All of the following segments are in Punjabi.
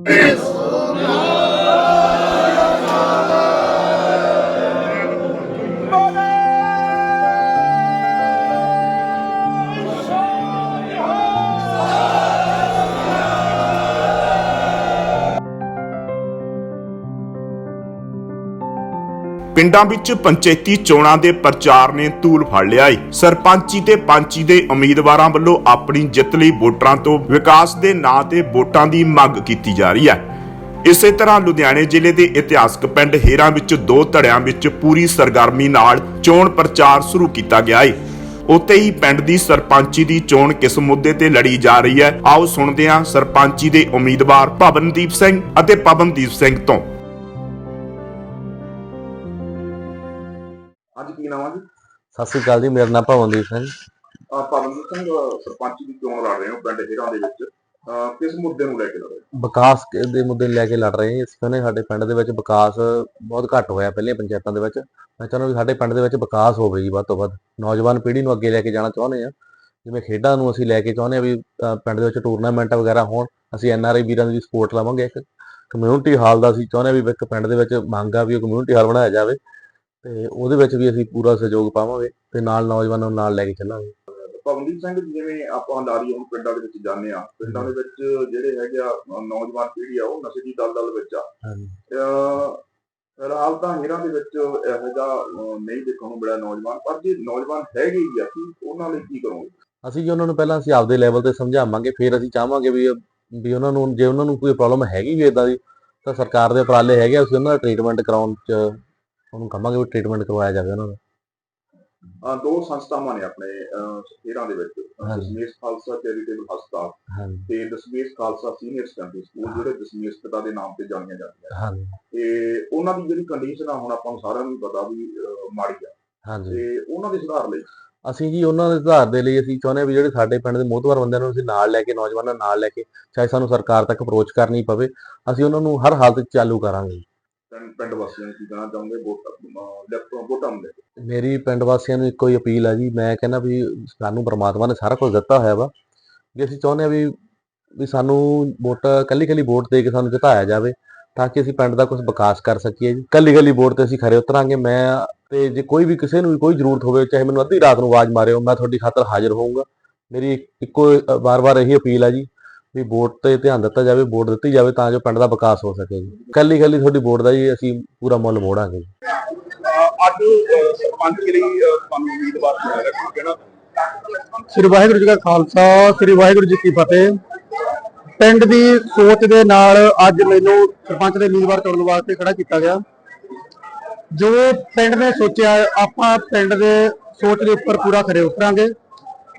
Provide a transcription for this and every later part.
Peace. ਪਿੰਡਾਂ ਵਿੱਚ ਪੰਚਾਇਤੀ ਚੋਣਾਂ ਦੇ ਪ੍ਰਚਾਰ ਨੇ ਤੂਲ ਫੜ ਲਿਆ ਏ। ਸਰਪੰਚੀ ਤੇ ਪੰਚੀ ਦੇ ਉਮੀਦਵਾਰਾਂ ਵੱਲੋਂ ਆਪਣੀ ਜਿੱਤ ਲਈ ਵੋਟਰਾਂ ਤੋਂ ਵਿਕਾਸ ਦੇ ਨਾਂ ਤੇ ਵੋਟਾਂ ਦੀ ਮੰਗ ਕੀਤੀ ਜਾ ਰਹੀ ਹੈ। ਇਸੇ ਤਰ੍ਹਾਂ ਲੁਧਿਆਣੇ ਜ਼ਿਲ੍ਹੇ ਦੇ ਇਤਿਹਾਸਕ ਪਿੰਡ ਹੇਰਾਂ ਵਿੱਚ ਦੋ ਧੜਿਆਂ ਵਿੱਚ ਪੂਰੀ ਸਰਗਰਮੀ ਨਾਲ ਚੋਣ ਪ੍ਰਚਾਰ ਸ਼ੁਰੂ ਕੀਤਾ ਗਿਆ ਏ। ਉੱਥੇ ਹੀ ਪਿੰਡ ਦੀ ਸਰਪੰਚੀ ਦੀ ਚੋਣ ਕਿਸ ਮੁੱਦੇ ਤੇ ਲੜੀ ਜਾ ਰਹੀ ਹੈ, ਆਓ ਸੁਣਦੇ ਹਾਂ ਸਰਪੰਚੀ ਦੇ ਉਮੀਦਵਾਰ ਭਵਨਦੀਪ ਸਿੰਘ ਅਤੇ ਪਵਨਦੀਪ ਸਿੰਘ ਤੋਂ। ਅੱਜ ਕੀ ਨਾਮ ਆ ਜੀ? ਸਤਿ ਸ੍ਰੀ ਅਕਾਲ ਜੀ ਮੇਰਾ ਨਾਮ ਭਵਨਦੀਪ ਸਿੰਘ। ਅਹ ਪਵਨਦੀਪ ਸਿੰਘ ਅਹ ਸਰਪੰਚ ਦੀ ਚੋਣ ਲੜ ਰਹੇ ਹੋ ਪਿੰਡ ਹੀਰਾਂ ਦੇ ਵਿੱਚ? ਅਹ ਕਿਸ ਮੁੱਦੇ ਨੂੰ ਲੈ ਕੇ ਲੜ ਰਹੇ ਹੋ? ਵਿਕਾਸ ਕ- ਦੇ ਮੁੱਦੇ ਲੈ ਕੇ ਲੜ ਰਹੇ ਹਾਂ ਅਸੀਂ ਕਹਿੰਦੇ ਸਾਡੇ ਪਿੰਡ ਦੇ ਵਿੱਚ ਵਿਕਾਸ ਬਹੁਤ ਘੱਟ ਹੋਇਆ ਪਹਿਲੀਆਂ ਪੰਚਾਇਤਾਂ ਦੇ ਵਿੱਚ। ਮੈਂ ਚਾਹੁੰਦਾ ਵੀ ਸਾਡੇ ਪਿੰਡ ਦੇ ਵਿੱਚ ਵਿਕਾਸ ਹੋਵੇ ਜੀ ਵੱਧ ਤੋਂ ਵੱਧ। ਨੌਜਵਾਨ ਪੀੜ੍ਹੀ ਨੂੰ ਅੱਗੇ ਲੈ ਕੇ ਜਾਣਾ ਚਾਹੁੰਦੇ ਆ ਜਿਵੇਂ ਖੇਡਾਂ ਨੂੰ ਅਸੀਂ ਲੈ ਕੇ ਚਾਹੁੰਦੇ ਆ ਵੀ ਅ, ਪਿੰਡ ਦੇ ਵਿੱਚ ਟੂਰਨਾਮੈਂਟ ਵਗੈਰਾ ਹੋਣ ਅਸੀਂ ਐਨ ਆਰ ਆਈ ਵੀਰਾਂ ਦੀ ਸਪੋਰਟ ਲਵਾਂਗੇ ਇੱਕ। ਕਮਿਊਨਿਟੀ ਹਾਲ ਦਾ ਅਸੀਂ ਚਾਹੁੰਦੇ ਆ ਵੀ ਇੱਕ ਪਿੰਡ ਦੇ ਵਿੱਚ ਮੰਗ ਆ ਵੀ ਉਹ ਕਮਿਊਨਿਟੀ ਹਾਲ ਬਣਾਇਆ ਜਾਵੇ। ਤੇ ਉਹਦੇ ਵਿੱਚ ਵੀ ਅਸੀਂ ਪੂਰਾ ਸਹਿਯੋਗ ਪਾਵਾਂਗੇ ਤੇ ਨਾਲ ਨੌਜਵਾਨਾਂ ਨੂੰ ਨਾਲ ਲੈ ਕੇ ਚੱਲਾਂਗੇ। ਪਵਨਦੀਪ ਸਿੰਘ ਜਿਵੇਂ ਆਪਾਂ ਲਾਰੀ ਹੁਣ ਪਿੰਡਾਂ ਦੇ ਵਿੱਚ ਜਾਂਦੇ ਆ ਪਿੰਡਾਂ ਦੇ ਵਿੱਚ ਜਿਹੜੇ ਹੈਗੇ ਆ ਨੌਜਵਾਨ ਪੀੜ੍ਹੀ ਆ ਉਹ ਨਸ਼ੇ ਦੀ ਦਲਦਲ ਵਿੱਚ ਆ। ਹਾਂਜੀ। ਫਿਲਹਾਲ ਤਾਂ ਹੀਰਾਂ ਦੇ ਵਿੱਚ ਇਹੋ ਜਿਹਾ ਨਹੀਂ ਦੇਖਣ ਨੂੰ ਮਿਲਿਆ ਨੌਜਵਾਨ ਪਰ ਜੇ ਨੌਜਵਾਨ ਹੈਗੇ ਹੀ ਆ ਕੀ ਉਹਨਾਂ ਲਈ ਕੀ ਕਰੋਗੇ? ਅਸੀਂ ਜੀ ਉਹਨਾਂ ਨੂੰ ਪਹਿਲਾਂ ਅਸੀਂ ਆਪਦੇ ਲੈਵਲ ਤੇ ਸਮਝਾਵਾਂਗੇ ਫਿਰ ਅਸੀਂ ਚਾਹਾਂਗੇ ਵੀ ਵੀ ਉਹਨਾਂ ਨੂੰ ਜੇ ਉਹਨਾਂ ਨੂੰ ਕੋਈ ਪ੍ਰੋਬਲਮ ਹੈਗੀ ਵੀ ਇਦਾਂ ਦੀ ਤਾਂ ਸਰਕਾਰ ਦੇ ਉਪਰਾਲੇ ਹੈਗੇ ਅਸੀਂ ਉਹਨਾਂ ਦਾ ਟ੍ਰੀਟਮੈਂਟ ਕਰਾਉਣ ਚ ਉਹਨੂੰ ਕਹਾਂਗੇ ਵੀ ਟ੍ਰੀਟਮੈਂਟ ਕਰਵਾਇਆ ਜਾਵੇ ਉਹਨਾਂ ਦਾ। ਅਹ ਦੋ ਸੰਸਥਾਵਾਂ ਨੇ ਆਪਣੇ ਅਹ ਹੀਰਾਂ ਦੇ ਵਿੱਚ। ਦਸਮੇਸ਼ ਖਾਲਸਾ ਚੈਰੀਟੇਬਲ ਹਸਪਤਾਲ ਹਾਂਜੀ। ਤੇ Dasmesh Khalsa senior secondary school ਜਿਹੜੇ ਦਸਮੇਸ਼ ਪਿਤਾ ਦੇ ਨਾਮ ਤੇ ਜਾਣੀਆਂ ਜਾਂਦੀਆਂ ਹਾਂਜੀ। ਤੇ ਉਹਨਾਂ ਦੀ ਜਿਹੜੀ ਕੰਡੀਸ਼ਨ ਆ ਹੁਣ ਆਪਾਂ ਨੂੰ ਸਾਰਿਆਂ ਨੂੰ ਪਤਾ ਵੀ ਅਹ, ਮਾੜੀ ਆ। ਹਾਂਜੀ। ਤੇ ਉਹਨਾਂ ਦੇ ਸੁਧਾਰ ਲਈ? ਅਸੀਂ ਜੀ ਉਹਨਾਂ ਦੇ ਸੁਧਾਰ ਦੇ ਲਈ ਅਸੀਂ ਚਾਹੁੰਦੇ ਹਾਂ ਵੀ ਜਿਹੜੇ ਸਾਡੇ ਪਿੰਡ ਦੇ ਮੋਹਤਵਾਰ ਬੰਦਿਆਂ ਨੂੰ ਅਸੀਂ ਨਾਲ ਲੈ ਕੇ ਨੌਜਵਾਨਾਂ ਨਾਲ ਲੈ ਕੇ ਚਾਹੇ ਸਾਨੂੰ ਸਰਕਾਰ ਤੱਕ ਅਪਰੋਚ ਕਰਨੀ ਪਵੇ ਅਸੀਂ ਉਹਨਾਂ ਨੂੰ ਹਰ ਹਾਲਤ 'ਚ ਚਾਲੂ ਕਰਾਂਗੇ ਪਿੰਡ ਪਿੰਡ ਵਾਸੀਆਂ ਨੂੰ ਕੀ ਕਹਿਣਾ ਚਾਹੁੰਦੇ ਵੋਟਾਂ ਲੈਫਟ ਵੋਟਾਂ ਨੂੰ ਲੈ ਕੇ। ਮੇਰੀ ਪਿੰਡ ਵਾਸੀਆਂ ਨੂੰ ਇੱਕੋ ਹੀ ਅਪੀਲ ਆ ਜੀ। ਮੈਂ ਕਹਿੰਦਾ ਵੀ ਸਾਨੂੰ ਪ੍ਰਮਾਤਮਾ ਨੇ ਸਾਰਾ ਕੁਝ ਦਿੱਤਾ ਹੋਇਆ ਵਾ। ਵੀ ਅਸੀਂ ਚਾਹੁੰਦੇ ਆ ਵੀ ਵੀ ਸਾਨੂੰ ਵੋਟ ਕੱਲੀ ਕੱਲੀ ਵੋਟ ਦੇ ਕੇ ਸਾਨੂੰ ਜਿਤਾਇਆ ਜਾਵੇ, ਤਾਂ ਕਿ ਅਸੀਂ ਪਿੰਡ ਦਾ ਕੁਝ ਵਿਕਾਸ ਕਰ ਸਕੀਏ ਜੀ। ਕੱਲੀ ਕੱਲੀ ਵੋਟ ਤੇ ਅਸੀਂ ਖਰੇ ਉਤਰਾਂਗੇ। ਮੈਂ ਤੇ ਜੇ ਕੋਈ ਵੀ ਕਿਸੇ ਨੂੰ ਵੀ ਕੋਈ ਜ਼ਰੂਰਤ ਹੋਵੇ, ਚਾਹੇ ਮੈਨੂੰ ਅੱਧੀ ਰਾਤ ਨੂੰ ਆਵਾਜ਼ ਮਾਰਿਓ, ਮੈਂ ਤੁਹਾਡੀ ਖਾਤਰ ਹਾਜ਼ਰ ਹੋਊਂਗਾ। ਮੇਰੀ ਇੱਕੋ ਵਾਰ-ਵਾਰ ਇਹੀ ਅਪੀਲ ਹੈ ਜੀ। ਵੀ ਵੋਟ ਤੇ ਧਿਆਨ ਦਿੱਤਾ ਜਾਵੇ ਵੋਟ ਦਿੱਤੀ ਜਾਵੇ ਤਾਂ ਜੋ ਪਿੰਡ ਦਾ ਵਿਕਾਸ ਹੋ ਸਕੇ ਜੀ। ਕੱਲੀ ਕੱਲੀ ਤੁਹਾਡੀ ਵੋਟ ਦਾ ਜੀ ਅਸੀਂ ਪੂਰਾ ਮੁੱਲ ਮੋੜਾਂਗੇ ਜੀ। ਅੱਜ ਸਰਪੰਚ ਲਈ ਤੁਹਾਨੂੰ ਉਮੀਦਵਾਰ ਚੁਣਿਆ ਗਿਆ ਕੀ ਕਹਿਣਾ ਸ੍ਰੀ ਵਾਹਿਗੁਰੂ ਜੀ ਕਾ ਖਾਲਸਾ ਸ੍ਰੀ ਵਾਹਿਗੁਰੂ ਜੀ ਕੀ ਫਤਿਹ। ਪਿੰਡ ਦੀ ਸੋਚ ਦੇ ਨਾਲ ਅੱਜ ਮੈਨੂੰ ਸਰਪੰਚ ਦੇ ਉਮੀਦਵਾਰ ਚੁਣਨ ਵਾਸਤੇ ਖੜਾ ਕੀਤਾ ਗਿਆ। ਜੋ ਪਿੰਡ ਨੇ ਸੋਚਿਆ ਆਪਾਂ ਪਿੰਡ ਦੇ ਸੋਚ ਦੇ ਉੱਪਰ ਪੂਰਾ ਖਰੇ ਉਤਰਾਂਗੇ।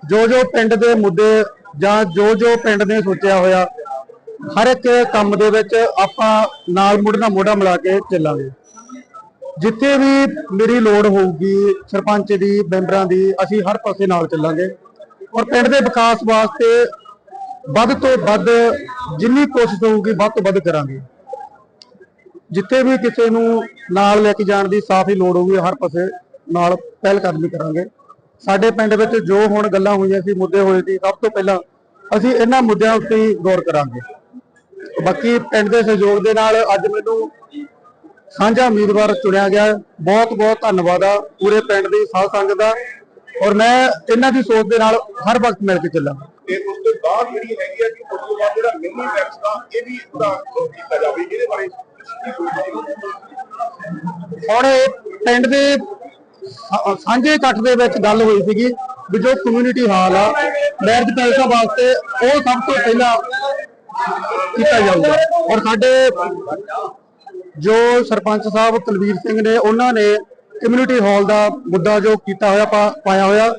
ਜੋ ਜੋ ਪਿੰਡ ਦੇ ਮੁੱਦੇ ਜਾਂ ਜੋ ਜੋ ਪਿੰਡ ਨੇ ਸੋਚਿਆ ਹੋਇਆ, ਹਰ ਇੱਕ ਕੰਮ ਦੇ ਵਿੱਚ ਆਪਾਂ ਨਾਲ ਮੁੜਨਾ ਮੋਢਾ ਮਿਲਾ ਕੇ ਚੱਲਾਂਗੇ। ਜਿੱਥੇ ਵੀ ਮੇਰੀ ਲੋੜ ਹੋਊਗੀ, ਸਰਪੰਚ ਦੀ, ਮੈਂਬਰਾਂ ਦੀ, ਅਸੀਂ ਹਰ ਪਾਸੇ ਨਾਲ ਚੱਲਾਂਗੇ। ਔਰ ਪਿੰਡ ਦੇ ਵਿਕਾਸ ਵਾਸਤੇ ਵੱਧ ਤੋਂ ਵੱਧ ਜਿੰਨੀ ਕੋਸ਼ਿਸ਼ ਹੋਊਗੀ, ਵੱਧ ਤੋਂ ਵੱਧ ਕਰਾਂਗੇ। ਜਿੱਥੇ ਵੀ ਕਿਸੇ ਨੂੰ ਨਾਲ ਲੈ ਕੇ ਜਾਣ ਦੀ ਸਾਫ਼ ਹੀ ਲੋੜ ਹੋਊਗੀ, ਹਰ ਪਾਸੇ ਨਾਲ ਪਹਿਲ ਕਦਮੀ ਕਰਾਂਗੇ। ਸਾਡੇ ਪਿੰਡ ਵਿੱਚ ਜੋ ਹੁਣ ਗੱਲਾਂ ਹੋਈਆਂ ਸੀ ਮੁੱਦੇ ਹੋਏ ਸੀ ਸਭ ਤੋਂ ਪਹਿਲਾਂ ਅਸੀਂ ਇਹਨਾਂ ਮੁੱਦਿਆਂ ਉੱਤੇ ਗੌਰ ਕਰਾਂਗੇ। ਬਾਕੀ ਪਿੰਡ ਦੇ ਸਹਿਯੋਗ ਦੇ ਨਾਲ ਅੱਜ ਮੈਨੂੰ ਸਾਂਝਾ ਉਮੀਦਵਾਰ ਚੁਣਿਆ ਗਿਆ। ਬਹੁਤ ਬਹੁਤ ਧੰਨਵਾਦ ਆ ਪੂਰੇ ਪਿੰਡ ਦੀ ਸਾਧ ਸੰਗਤ ਦਾ। ਔਰ ਮੈਂ ਇਹਨਾਂ ਦੀ ਸੋਚ ਦੇ ਨਾਲ ਹਰ ਵਕਤ ਮਿਲ ਕੇ ਚੱਲਾਂਗਾ ਤੇ ਉਸ ਤੋਂ ਬਾਅਦ ਜਿਹੜੀ ਹੈਗੀ ਆ ਕਿ ਉਸ ਤੋਂ ਬਾਅਦ ਜਿਹੜਾ ਮਿਨੀ ਟੈਕਸ ਦਾ ਇਹ ਵੀ ਉਹਦਾ ਉਹ ਕੀਤਾ ਜਾਵੇ। ਇਹਦੇ ਬਾਰੇ ਕੀ ਸੋਚਦੇ ਹੋ? ਹੁਣ ਪਿੰਡ ਦੇ ਸਾਂਝੇ ਇਕੱਠ ਦੇ ਵਿੱਚ ਗੱਲ ਹੋਈ ਸੀਗੀ ਵੀ ਜੋ ਕਮਿਊਨਿਟੀ ਹਾਲ ਆ ਮੈਰਿਜ ਪੈਲਸਾਂ ਵਾਸਤੇ ਉਹ ਸਭ ਤੋਂ ਪਹਿਲਾਂ ਕੀਤਾ ਜਾਊਗਾ। ਔਰ ਸਾਡੇ ਜੋ ਸਰਪੰਚ ਸਾਹਿਬ ਕੁਲਵੀਰ ਸਿੰਘ ਨੇ, ਉਹਨਾਂ ਨੇ ਕਮਿਊਨਿਟੀ ਹਾਲ ਦਾ ਮੁੱਦਾ ਜੋ ਕੀਤਾ ਹੋਇਆ, ਪਾ- ਪਾਇਆ ਹੋਇਆ,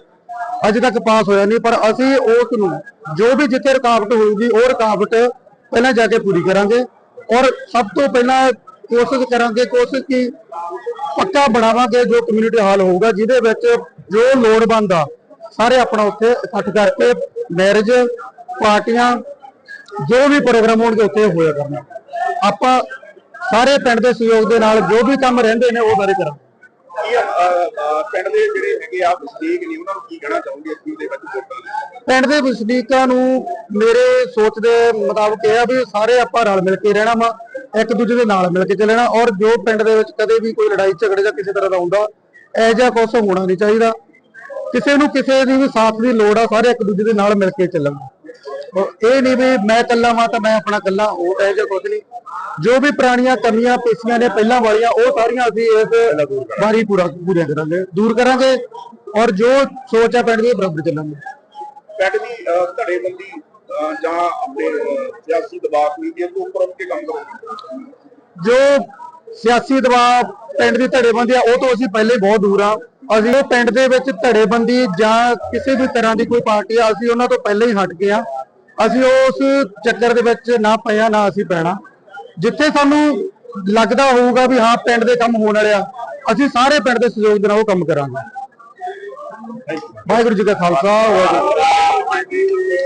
ਅਜੇ ਤੱਕ ਪਾਸ ਹੋਇਆ ਨਹੀਂ, ਪਰ ਅਸੀਂ ਉਸ ਨੂੰ ਜੋ ਵੀ ਜਿੱਥੇ ਰੁਕਾਵਟ ਹੋਊਗੀ, ਉਹ ਰੁਕਾਵਟ ਪਹਿਲਾਂ ਜਾ ਕੇ ਪੂਰੀ ਕਰਾਂਗੇ। ਔਰ ਸਭ ਤੋਂ ਪਹਿਲਾਂ ਕੋਸ਼ਿਸ਼ ਕਰਾਂਗੇ ਕੋਸ਼ਿਸ਼ ਕੀ ਪੱਕਾ ਬਣਾਵਾਂਗੇ ਜੋ ਕਮਿਊਨਿਟੀ ਹਾਲ ਹੋਊਗਾ ਜਿਹਦੇ ਵਿੱਚ ਜੋ ਲੋੜਵੰਦ ਆ ਸਾਰੇ ਆਪਣਾ ਉੱਥੇ ਇਕੱਠ ਕਰਕੇ ਮੈਰਿਜ ਪਾਰਟੀਆਂ ਜੋ ਵੀ ਪ੍ਰੋਗਰਾਮ ਹੋਣਗੇ ਉੱਥੇ ਹੋਇਆ ਕਰਨਾ ਆਪਾਂ ਸਾਰੇ ਪਿੰਡ ਦੇ ਸਹਿਯੋਗ ਦੇ ਨਾਲ ਜੋ ਵੀ ਕੰਮ ਰਹਿੰਦੇ ਨੇ ਉਹ ਸਾਰੇ ਕਰਾਂਗੇ। ਕੀ ਅਹ, ਅਹ, ਪਿੰਡ ਦੇ ਜਿਹੜੇ ਹੈਗੇ ਆ ਵਸਨੀਕ ਨੇ ਉਹਨਾਂ ਨੂੰ ਕੀ ਕਹਿਣਾ ਚਾਹੋਗੇ ਇਸ ਦੇ ਵਿੱਚ ਵੋਟਾਂ ਦੇ ਪਿੰਡ ਦੇ ਵਸਨੀਕਾਂ ਨੂੰ ਮੇਰੇ ਸੋਚ ਦੇ ਮੁਤਾਬਕ ਇਹ ਆ ਵੀ ਸਾਰੇ ਆਪਾਂ ਰਲ ਮਿਲ ਕੇ ਰਹਿਣਾ ਵਾ। ਇੱਕ ਦੂਜੇ ਦੇ ਨਾਲ ਮਿਲ ਕੇ ਚੱਲਣਾ ਔਰ ਜੋ ਪਿੰਡ ਦੇ ਵਿੱਚ ਕਦੇ ਵੀ ਕੋਈ ਲੜਾਈ ਝਗੜੇ ਜਾਂ ਕਿਸੇ ਤਰ੍ਹਾਂ ਦਾ ਹੁੰਦਾ, ਇਹੋ ਜਿਹਾ ਕੁਛ ਹੋਣਾ ਨਹੀਂ ਚਾਹੀਦਾ। ਕਿਸੇ ਨੂੰ ਕਿਸੇ ਦੀ ਵੀ ਸਾਥ ਦੀ ਲੋੜ ਆ, ਸਾਰੇ ਇੱਕ ਦੂਜੇ ਦੇ ਨਾਲ ਮਿਲ ਕੇ ਚੱਲਣ ਇਹ ਨਹੀਂ ਵੀ ਮੈਂ ਇਕੱਲਾ ਵਾਂ ਤਾਂ ਮੈਂ ਆਪਣਾ ਇਕੱਲਾ ਉਹ ਇਹੋ ਜਿਹਾ ਕੁਝ ਨਹੀਂ। ਜੋ ਵੀ ਪੁਰਾਣੀਆਂ ਕਮੀਆਂ ਪੇਸ਼ੀਆਂ ਨੇ ਪਹਿਲਾਂ ਵਾਲੀਆਂ, ਉਹ ਸਾਰੀਆਂ ਅਸੀਂ ਇਸ ਵਾਰੀ ਪੂਰਾ ਪੂਰੀਆਂ ਕਰਾਂਗੇ, ਦੂਰ ਕਰਾਂਗੇ। ਔਰ ਜੋ ਸੋਚ ਹੈ ਪਿੰਡ ਦੀ ਬਰਾਬਰ ਚੱਲਾਂਗੇ। ਪਿੰਡ ਦੀ ਧੜੇਬੰਦੀ ਅਹ, ਜਾਂ ਆਪਣੇ ਅਹ, ਸਿਆਸੀ ਦਬਾਅ ਕੋਈ ਇਹ ਤੋਂ ਉੱਪਰ ਉੱਠ ਸਿਆਸੀ ਦਬਾਅ ਪਿੰਡ ਦੀ ਧੜੇਬੰਦੀ ਆ ਉਹ ਤੋਂ ਅਸੀਂ ਪਹਿਲੇ ਬਹੁਤ ਦੂਰ ਆ। ਅਸੀਂ ਪਿੰਡ ਦੇ ਵਿੱਚ ਧੜੇਬੰਦੀ ਜਾਂ ਕਿਸੇ ਵੀ ਤਰ੍ਹਾਂ ਦੀ ਕੋਈ ਪਾਰਟੀ ਆ ਅਸੀਂ ਉਹਨਾਂ ਤੋਂ ਪਹਿਲੇ ਹੀ ਹਟ ਗਏ ਆ। ਅਸੀਂ ਉਸ ਚੱਕਰ ਦੇ ਵਿੱਚ ਨਾ ਪਿਆ ਨਾ ਅਸੀਂ ਪੈਣਾ। ਜਿੱਥੇ ਸਾਨੂੰ ਲੱਗਦਾ ਹੋਊਗਾ ਵੀ ਹਾਂ ਪਿੰਡ ਦੇ ਕੰਮ ਹੋਣ ਵਾਲੇ ਆ ਅਸੀਂ ਸਾਰੇ ਪਿੰਡ ਦੇ ਸਹਿਯੋਗ ਦੇ ਨਾਲ ਉਹ ਕੰਮ ਕਰਾਂਗੇ। ਵਾਹਿਗੁਰੂ ਜੀ ਕਾ ਖਾਲਸਾ ਵਾਹਿਗੁਰੂ